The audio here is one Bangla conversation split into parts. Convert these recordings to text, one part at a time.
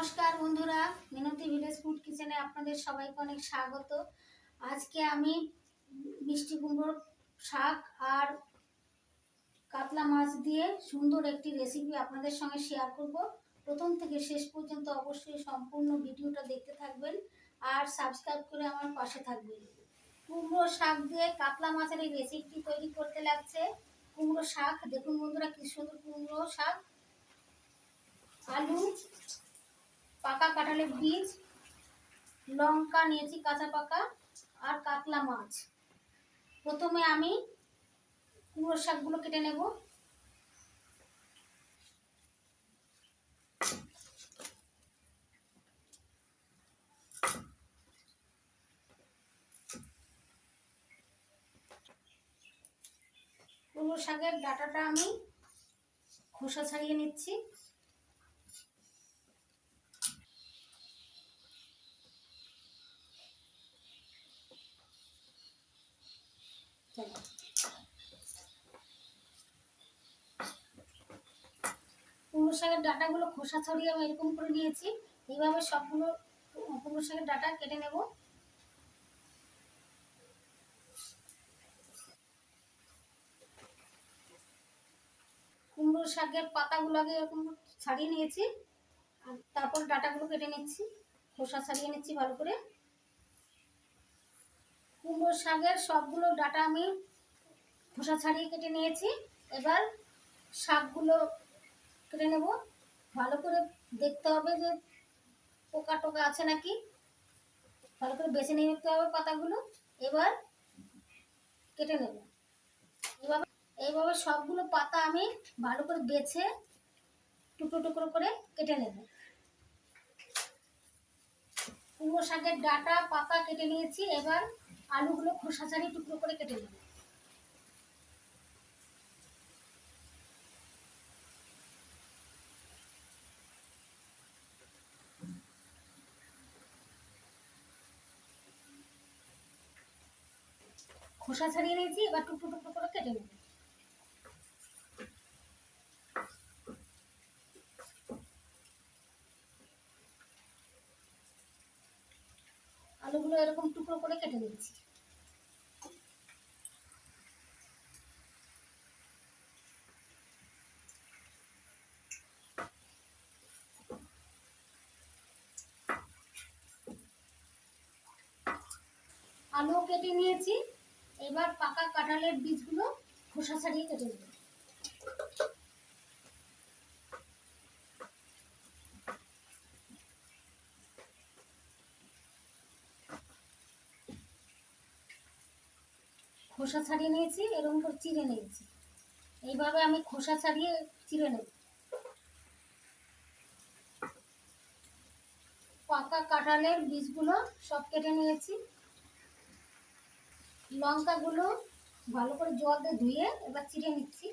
নমস্কার বন্ধুরা, মিনতি ভিলেজ ফুড কিচেনে আপনাদের সবাইকে অনেক স্বাগত। আজকে আমি মিষ্টি কুমড়োর শাক আর কাতলা মাছ দিয়ে সুন্দর একটি রেসিপি আপনাদের সঙ্গে শেয়ার করব। প্রথম থেকে শেষ পর্যন্ত অবশ্যই সম্পূর্ণ ভিডিওটা দেখতে থাকবেন আর সাবস্ক্রাইব করে আমার পাশে থাকবেন। কুমড়ো শাক দিয়ে কাতলা মাছের এই রেসিপিটি তৈরি করতে লাগছে। কুমড়ো শাক, দেখুন বন্ধুরা কি সুন্দর কুমড়ো শাক। আলু পাকা কাঁঠালের বীজ, লঙ্কা নিয়েছি কাঁচা পাকা আর কাতলা মাছ। প্রথমে আমি কুমড়ো শাকগুলো কেটে নেব। কুমড়ো শাকের ডাটাটা আমি খোসা ছাড়িয়ে নিচ্ছি। কুমড়ো শাকের ডাটাগুলো খোসা ছড়িয়ে আমি এরকম করে নিয়েছি। এইভাবে সবগুলো কুমড়ো শাকের ডাটা কেটে নেব। কুমড়ো শাকের পাতাগুলো আগে এরকম ছাড়িয়ে নিয়েছি। আর তারপর ডাটাগুলো কেটে নিচ্ছি। খোসা ছাড়িয়ে নিচ্ছি ভালো করে। কুমড়ো শাকের সবগুলো ডাটা আমি খোসা ছাড়িয়ে কেটে নিয়েছি। এবার শাকগুলো কেটে নেব। ভালো করে দেখতে হবে যে পোকা টোকা আছে নাকি। ভালো করে বেছে নিয়ে নিতে হবে পাতাগুলো। এবার কেটে নেব। এভাবে, এইভাবে সবগুলো পাতা আমি ভালো করে বেছে টুকরো টুকরো করে কেটে নেব। কুমড়ো শাকের ডাটা, পাতা কেটে নিয়েছি। এবার আলুগুলো খোসা ছাড়িয়ে টুকরো করে কেটে নেব। খোসা ছাড়িয়ে নিয়েছি, এবার টুকরো টুকরো করে কেটে নেব। আলুগুলো এরকম টুকরো করে কেটে নিচ্ছি আলু কেটে নিয়েছি। এবার পাকা কাঁঠালের বীজগুলো খোসা ছাড়িয়ে কেটে নেব। খোসা ছাড়িয়ে নিয়েছি এরকম করে চিড়ে নিয়েছি। এইভাবে আমি খোসা ছাড়িয়ে চিড়ে নেব। পাকা কাঁঠালের বীজগুলো সব কেটে নিয়েছি। লঙ্কাগুলো ভালো করে জল দিয়ে ধুয়ে এবার চিড়ে নিচ্ছি।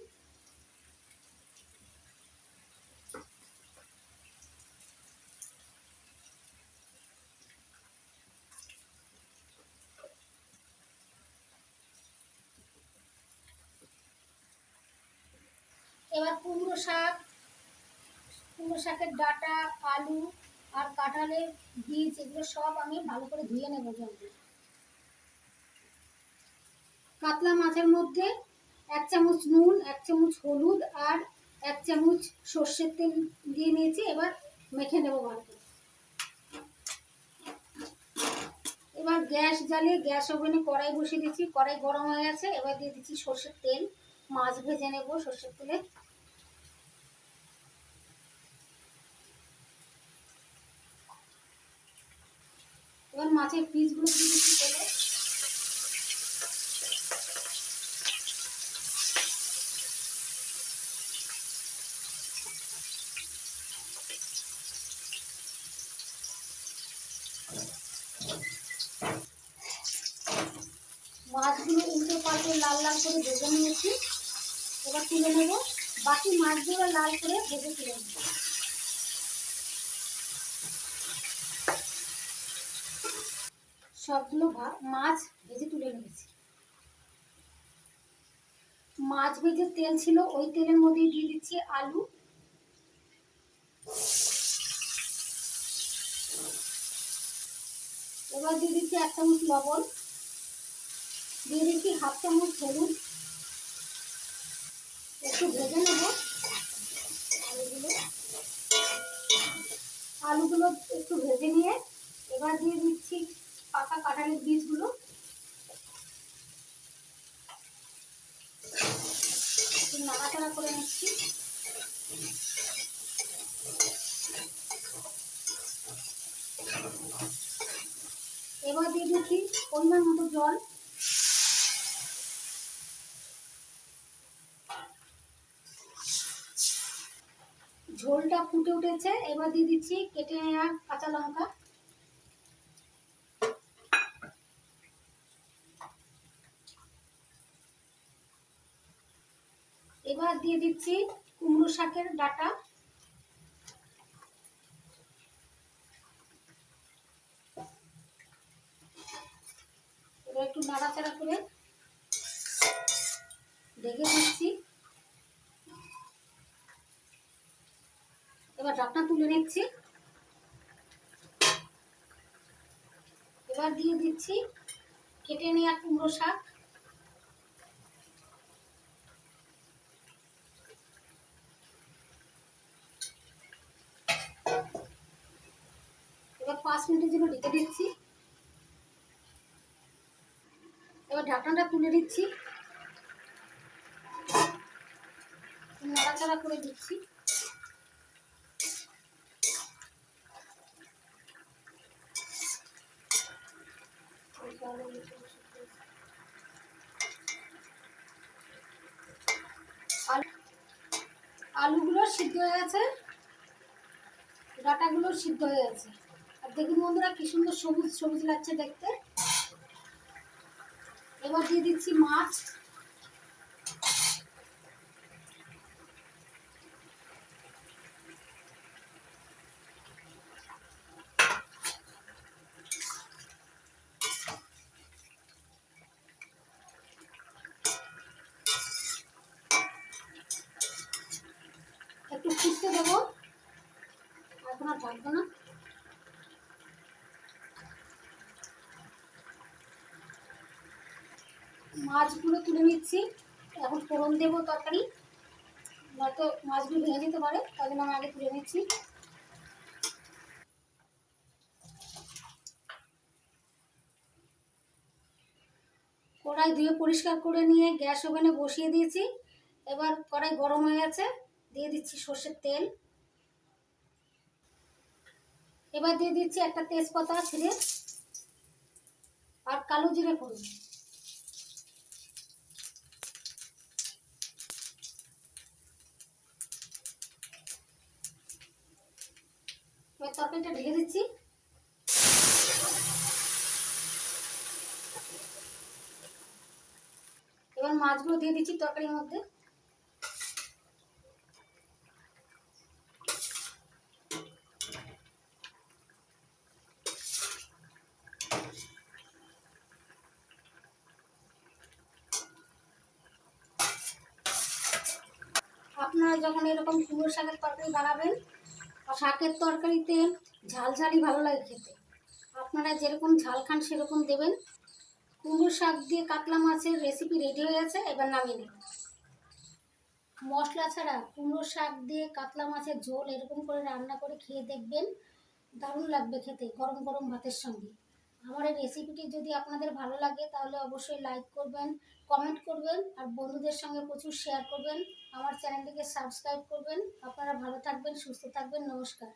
এবার কুমড়ো শাক, কুমড়ো শাকের ডাটা, আলু আর কাঁঠালের বীজ, এগুলো সব আমি ভালো করে ধুয়ে নেব জল দিয়ে কাতলা মাছের মধ্যে এক চামচ নুন, এক চামচ হলুদ আর এক চামচ সর্ষের তেল দিয়ে নিয়েছি, এবার মেখে নেব ভালো করে এবার গ্যাস জ্বালিয়ে, গ্যাস ওভেনে কড়াই বসিয়ে দিচ্ছি, কড়াই গরম হয়ে গেছে, এবার দিয়ে দিচ্ছি সর্ষের তেল। মাছ ভেজে নেব সর্ষের তেলে। এবার মাছের পিসগুলো দিয়ে দিচ্ছি তেলে মাছগুলো উল্টে পাল্টে লাল করে ভেজে নিয়েছি। এবার তুলে নেব। বাকি মাছগুলো লাল করে ভেজে তুলে নেব। সবগুলো মাছ ভেজে তুলে নিয়েছি। মাছ ভেজে তেল ছিল, ওই তেলের মধ্যে দিয়ে দিচ্ছি আলু। এবার দিয়ে দিচ্ছি এক চামচ লবণ। দিয়ে দিচ্ছি হাফ চামচ হলুদ। একটু ভেজে নেব। আলুগুলো। আলুগুলো একটু ভেজে নিয়ে এবার দিয়ে দিচ্ছি পাকা কাঁঠালের বীজগুলো। নাড়াচাড়া করে নিচ্ছি। এবার দিয়ে দিচ্ছি পরিমাণ মতো জল। ঝোলটা ফুটে উঠেছে। এবার দিয়ে দিচ্ছি কেটে নেওয়া কাঁচা লঙ্কা। এবার দিয়ে দিচ্ছি কুমড়ো শাকের ডাটা। একটু নাড়াচাড়া করে ঢেকে দিচ্ছি। এবার ঢাকনা তুলে নিচ্ছি। এবার দিয়ে দিচ্ছি কেটে নেওয়া কুমড়ো শাক। এবার পাঁচ মিনিটের জন্য ঢেকে দিচ্ছি। এবার ঢাকনাটা তুলে দিচ্ছি। নাড়াচাড়া করে দিচ্ছি আলু আলুগুলো সিদ্ধ হয়ে গেছে। ডাটাগুলো সিদ্ধ হয়ে গেছে। আর দেখুন বন্ধুরা, কি সুন্দর সবুজ সবুজ লাগছে দেখতে। এবার দিয়ে দিচ্ছি মাছ একটু ফুটতে দেবো এখন আর ঢাকবো না মাছগুলো তুলে নিচ্ছি। এখন ফোড়ন দেবো তরকারি। নয়তো মাছগুলো ভেঙে যেতে পারে তাই জন্য আমি আগে তুলে নিচ্ছি। কড়াই ধুয়ে পরিষ্কার করে নিয়ে গ্যাস ওভেনে বসিয়ে দিয়েছি। এবার কড়াই গরম হয়ে গেছে, দিয়ে দিচ্ছি সর্ষের তেল। এবার দিয়ে দিচ্ছি একটা তেজপাতা ছিঁড়ে আর কালো জিরে ফোড়ন। তরকারিটা ঢেলে দিচ্ছি। এবার মাছগুলো দিয়ে দিচ্ছি তরকারির মধ্যে। আপনারা যখন এরকম কুমড়ো শাকের তরকারি বানাবেন আর শাকের তরকারিতে ঝাল ঝালই ভালো লাগে খেতে। আপনারা যেরকম ঝাল খান সেরকম দেবেন। কুমড়ো শাক দিয়ে কাতলা মাছের রেসিপি রেডি হয়ে গেছে, এবার নামিয়ে নেব। মশলা ছাড়া কুমড়ো শাক দিয়ে কাতলা মাছের ঝোল এরকম করে রান্না করে খেয়ে দেখবেন, দারুণ লাগবে খেতে গরম গরম ভাতের সঙ্গে। আমার এই রেসিপিটি যদি আপনাদের ভালো লাগে, তাহলে অবশ্যই লাইক করবেন কমেন্ট করবেন, আর বন্ধুদের সঙ্গে প্রচুর শেয়ার করবেন। আমার চ্যানেলটিকে সাবস্ক্রাইব করবেন। আপনারা ভালো থাকবেন, সুস্থ থাকবেন। নমস্কার।